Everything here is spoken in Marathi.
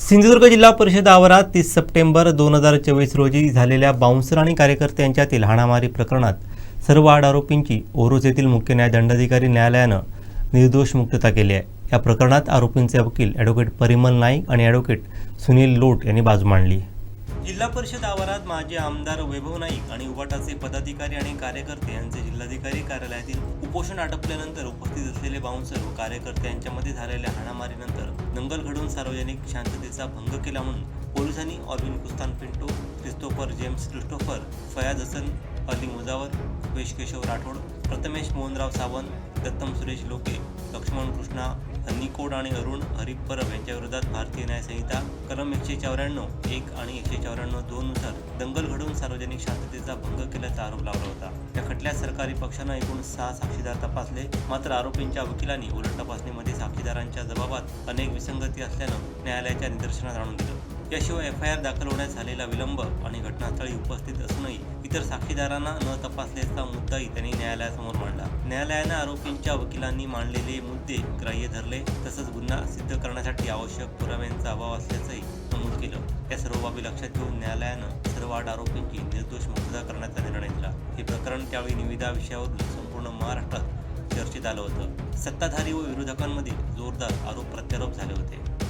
सिंधुदुर्ग जिल्हा परिषद आवारात तीस सप्टेंबर दोन हजार चोवीस रोजी झालेल्या बाउन्सर आणि कार्यकर्त्यांच्यातील हाणामारी प्रकरणात सर्व आठ आरोपींची ओरोस येथील मुख्य न्याय दंडाधिकारी न्यायालयानं निर्दोष मुक्तता केली आहे. या प्रकरणात आरोपींचे वकील ॲडव्होकेट परिमल नाईक आणि ॲडव्होकेट सुनील लोट यांनी बाजू मांडली. जिल्हा परिषद आवारात माजी आमदार वैभव नाईक आणि उबाटाचे पदाधिकारी आणि कार्यकर्ते यांचे जिल्हाधिकारी कार्यालयातील उपोषण आटपल्यानंतर उपस्थित बाउन्सर व कार्यकर्ते यांच्यामध्ये झालेल्या हाणामारीनंतर दंगल घडवून सार्वजनिक शांततेचा भंग केला म्हणून पोलिसांनी ऑर्विन कुस्तान पिंटो क्रिस्टोफर जेम्स क्रिस्टोफर फयाज हसन अली मुजावर रुपेश केशव राठोड प्रथमेश मोहनराव सावंत दत्तम सुरेश लोके लक्ष्मण कृष्णा निकोड आणि अरुण हरिप परब यांच्या विरोधात भारतीय न्यायसंहिता कलम एकशे चौऱ्याण्णव एक आणि एकशे चौऱ्याण्णव दोन नुसार दंगल घडवून सार्वजनिक शांततेचा भंग केल्याचा आरोप लावला होता. या खटल्यात सरकारी पक्षानं एकूण सहा साक्षीदार तपासले. मात्र आरोपींच्या वकिलांनी उलट तपासणीमध्ये साक्षीदारांच्या जबाबात अनेक विसंगती असल्यानं न्यायालयाच्या निदर्शनात आणून दिलं. याशिवाय एफ आय आर दाखल होण्यात झालेला विलंब आणि घटनास्थळी उपस्थित असूनही इतर साक्षीदारांना न तपासल्याचा मुद्दाही त्यांनी न्यायालयासमोर मांडला. न्यायालयानं आरोपींच्या वकिलांनी मांडलेले मुद्दे ग्राह्य धरले तसंच गुन्हा सिद्ध करण्यासाठी आवश्यक पुराव्यांचा अभाव असल्याचंही नमूद केलं. या सर्व बाबी लक्षात घेऊन न्यायालयानं सर्व आठ आरोपींची निर्दोष मुक्तता करण्याचा निर्णय दिला. हे प्रकरण त्यावेळी निविदा विषयावरून संपूर्ण महाराष्ट्रात चर्चेत आलं होतं. सत्ताधारी व विरोधकांमध्ये जोरदार आरोप प्रत्यारोप झाले होते.